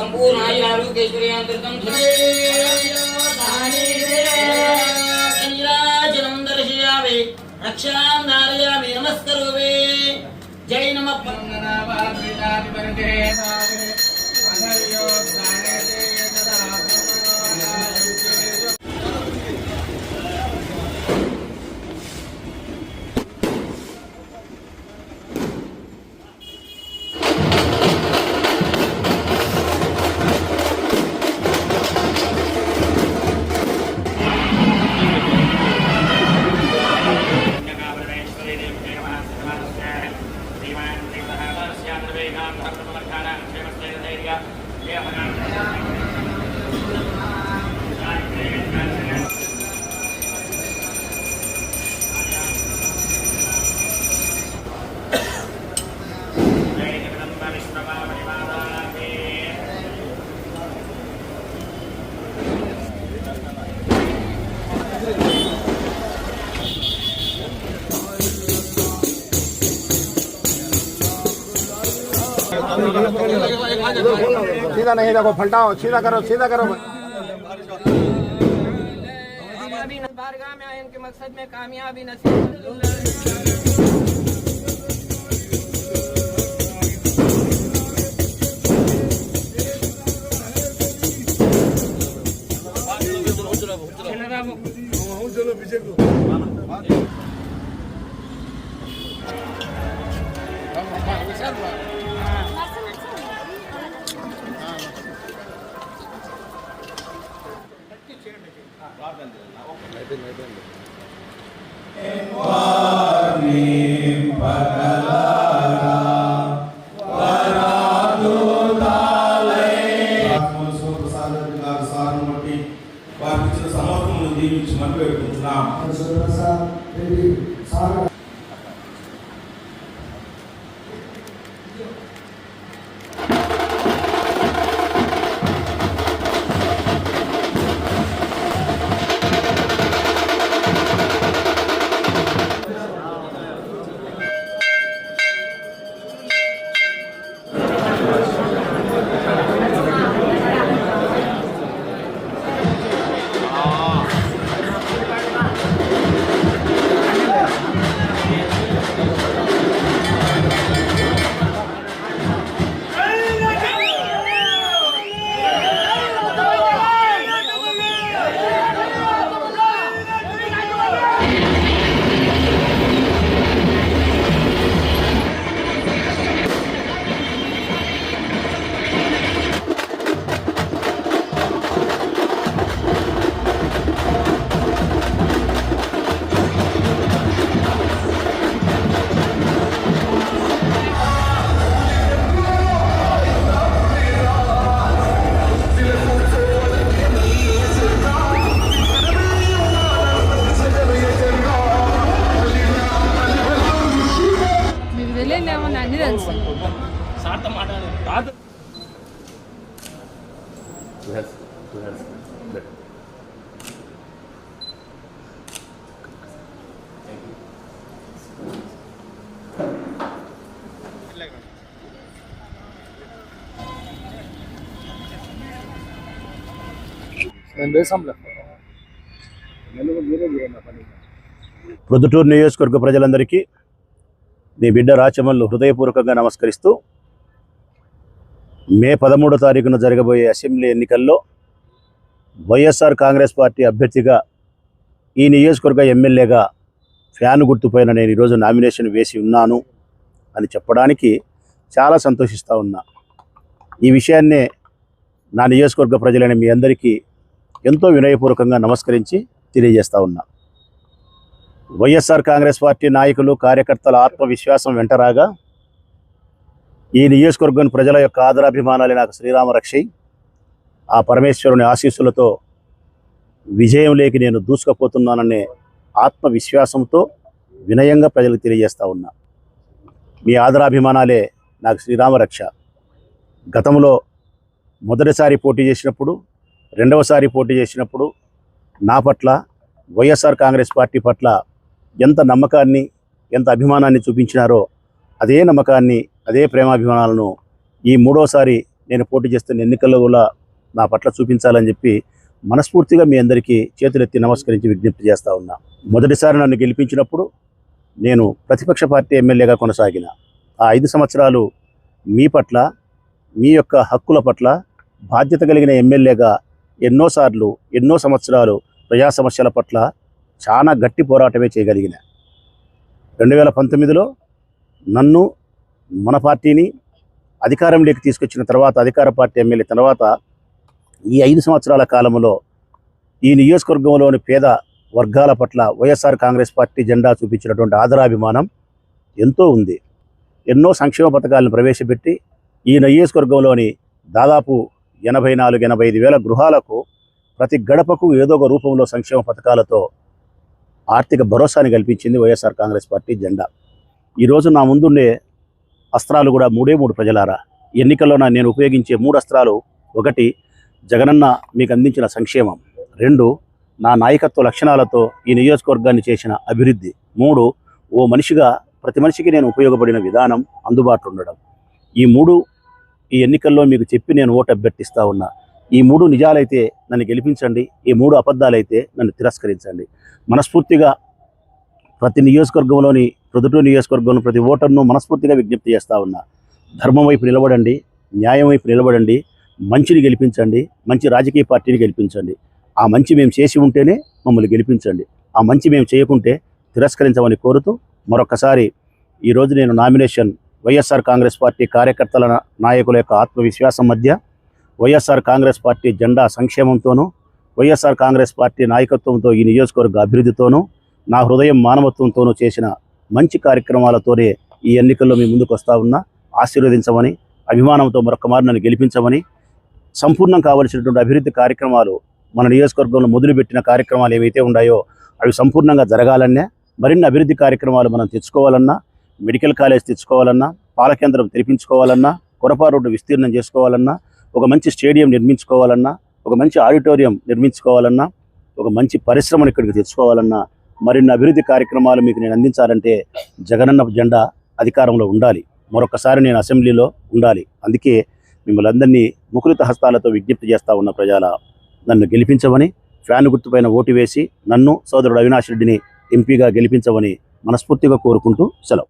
సంపూర్ణాయ ఆరోగ్యేశ్వర్యాంతృతం నీరాజనం దర్శయామి రక్షాం ధారయామి నమస్కరోమి. జై నమ सीधा नहीं देखो फलटाओ सीधा करो सीधा करो बारगाह में आए इनके मकसद में कामयाबी नसीब चलो వారికి ఇచ్చిన సమర్థమును దీవించి మనం పెట్టుకుంటున్నాం ప్రొద్దుటూరు నియోజకవర్గ ప్రజలందరికీ నీ బిడ్డ రాచమల్లు హృదయపూర్వకంగా నమస్కరిస్తూ మే పదమూడో తారీఖున జరగబోయే అసెంబ్లీ ఎన్నికల్లో వైఎస్ఆర్ కాంగ్రెస్ పార్టీ అభ్యర్థిగా ఈ నియోజకవర్గ ఎమ్మెల్యేగా ఫ్యాన్ గుర్తుపైన నేను ఈరోజు నామినేషన్ వేసి ఉన్నాను అని చెప్పడానికి చాలా సంతోషిస్తూ ఉన్నా. ఈ విషయాన్నే నా నియోజకవర్గ ప్రజలైన మీ అందరికీ ఎంతో వినయపూర్వకంగా నమస్కరించి తెలియజేస్తా ఉన్నా. వైఎస్ఆర్ కాంగ్రెస్ పార్టీ నాయకులు కార్యకర్తల ఆత్మవిశ్వాసం వెంటరాగా ఈ నియోజకవర్గం ప్రజల యొక్క ఆదరాభిమానాలే నాకు శ్రీరామ రక్షై ఆ పరమేశ్వరుని ఆశీస్సులతో విజయం లేకి నేను దూసుకుపోతున్నాననే ఆత్మవిశ్వాసంతో వినయంగా ప్రజలకు తెలియజేస్తా ఉన్నా. మీ ఆదరాభిమానాలే నాకు శ్రీరామ రక్ష గతంలో మొదటిసారి పోటీ చేసినప్పుడు రెండవసారి పోటీ చేసినప్పుడు నా పట్ల వైఎస్ఆర్ కాంగ్రెస్ పార్టీ పట్ల ఎంత నమ్మకాన్ని ఎంత అభిమానాన్ని చూపించినారో అదే నమ్మకాన్ని అదే ప్రేమాభిమానాలను ఈ మూడోసారి నేను పోటీ చేస్తున్న ఎన్నికల్లో కూడా నా పట్ల చూపించాలని చెప్పి మనస్ఫూర్తిగా మీ అందరికీ చేతులెత్తి నమస్కరించి విజ్ఞప్తి చేస్తా ఉన్నా. మొదటిసారి నన్ను గెలిపించినప్పుడు నేను ప్రతిపక్ష పార్టీ ఎమ్మెల్యేగా కొనసాగిన. ఆ ఐదు సంవత్సరాలు మీ పట్ల మీ యొక్క హక్కుల పట్ల బాధ్యత కలిగిన ఎమ్మెల్యేగా ఎన్నోసార్లు ఎన్నో సంవత్సరాలు ప్రజా సమస్యల పట్ల చాలా గట్టి పోరాటమే చేయగలిగిన. రెండు వేల పంతొమ్మిదిలో నన్ను మన పార్టీని అధికారంలోకి తీసుకొచ్చిన తర్వాత అధికార పార్టీ ఎమ్మెల్యే తర్వాత ఈ ఐదు సంవత్సరాల కాలంలో ఈ నియోజకవర్గంలోని పేద వర్గాల పట్ల వైఎస్ఆర్ కాంగ్రెస్ పార్టీ జెండా చూపించినటువంటి ఆదరాభిమానం ఎంతో ఉంది. ఎన్నో సంక్షేమ పథకాలను ప్రవేశపెట్టి ఈ నియోజకవర్గంలోని దాదాపు ఎనభై నాలుగు ఎనభై ఐదు వేల గృహాలకు ప్రతి గడపకు ఏదో ఒక రూపంలో సంక్షేమ పథకాలతో ఆర్థిక భరోసాని కల్పించింది వైఎస్ఆర్ కాంగ్రెస్ పార్టీ జెండా. ఈరోజు నా ముందుండే అస్త్రాలు కూడా మూడే మూడు ప్రజలారా. ఎన్నికల్లో నా నేను ఉపయోగించే మూడు అస్త్రాలు ఒకటి జగనన్న మీకు అందించిన సంక్షేమం. రెండు నా నాయకత్వ లక్షణాలతో ఈ నియోజకవర్గాన్ని చేసిన అభివృద్ధి. మూడు ఓ మనిషిగా ప్రతి మనిషికి నేను ఉపయోగపడిన విధానం అందుబాటులో ఉండడం. ఈ మూడు ఈ ఎన్నికల్లో మీకు చెప్పి నేను ఓటు అభ్యర్థిస్తా ఉన్నా. ఈ మూడు నిజాలైతే నన్ను గెలిపించండి. ఈ మూడు అబద్ధాలైతే నన్ను తిరస్కరించండి. మనస్ఫూర్తిగా ప్రతి నియోజకవర్గంలోని ప్రొద్దుటూరు నియోజకవర్గంలో ప్రతి ఓటర్ను మనస్ఫూర్తిగా విజ్ఞప్తి చేస్తూ ఉన్నా. ధర్మం వైపు నిలబడండి న్యాయం వైపు నిలబడండి మంచిని గెలిపించండి మంచి రాజకీయ పార్టీని గెలిపించండి. ఆ మంచి మేము చేసి ఉంటేనే మమ్మల్ని గెలిపించండి. ఆ మంచి మేము చేయకుంటే తిరస్కరించమని కోరుతూ మరొకసారి ఈరోజు నేను నామినేషన్ వైఎస్ఆర్ కాంగ్రెస్ పార్టీ కార్యకర్తల నాయకుల యొక్క ఆత్మవిశ్వాసం మధ్య వైఎస్ఆర్ కాంగ్రెస్ పార్టీ జెండా సంక్షేమంతోనూ వైఎస్ఆర్ కాంగ్రెస్ పార్టీ నాయకత్వంతో ఈ నియోజకవర్గ అభివృద్ధితోనూ నా హృదయం మానవత్వంతోనూ చేసిన మంచి కార్యక్రమాలతోనే ఈ ఎన్నికల్లో మీ ముందుకు వస్తా ఉన్నా ఆశీర్వదించమని అభిమానంతో మరొకమారు నన్ను గెలిపించమని సంపూర్ణం కావలసినటువంటి అభివృద్ధి కార్యక్రమాలు మన నియోజకవర్గంలో మొదలుపెట్టిన కార్యక్రమాలు ఏవైతే ఉన్నాయో అవి సంపూర్ణంగా జరగాలన్నా మరిన్ని అభివృద్ధి కార్యక్రమాలు మనం తెచ్చుకోవాలన్నా మెడికల్ కాలేజ్ తెచ్చుకోవాలన్నా పాల కేంద్రం తెరిపించుకోవాలన్నా కొరపా రోడ్డు విస్తీర్ణం చేసుకోవాలన్నా ఒక మంచి స్టేడియం నిర్మించుకోవాలన్నా ఒక మంచి ఆడిటోరియం నిర్మించుకోవాలన్నా ఒక మంచి పరిశ్రమను ఇక్కడికి తెచ్చుకోవాలన్నా మరిన్ని అభివృద్ధి కార్యక్రమాలు మీకు నేను అందించాలంటే జగనన్న జెండా అధికారంలో ఉండాలి. మరొకసారి నేను అసెంబ్లీలో ఉండాలి. అందుకే మిమ్మల్ని అందరినీ ముకులిత హస్తాలతో విజ్ఞప్తి చేస్తా ఉన్న ప్రజల నన్ను గెలిపించమని ఫ్యాన్ గుర్తుపైన ఓటు వేసి నన్ను సోదరుడు అవినాష్ రెడ్డిని ఎంపీగా గెలిపించమని మనస్ఫూర్తిగా కోరుకుంటూ సెలవు.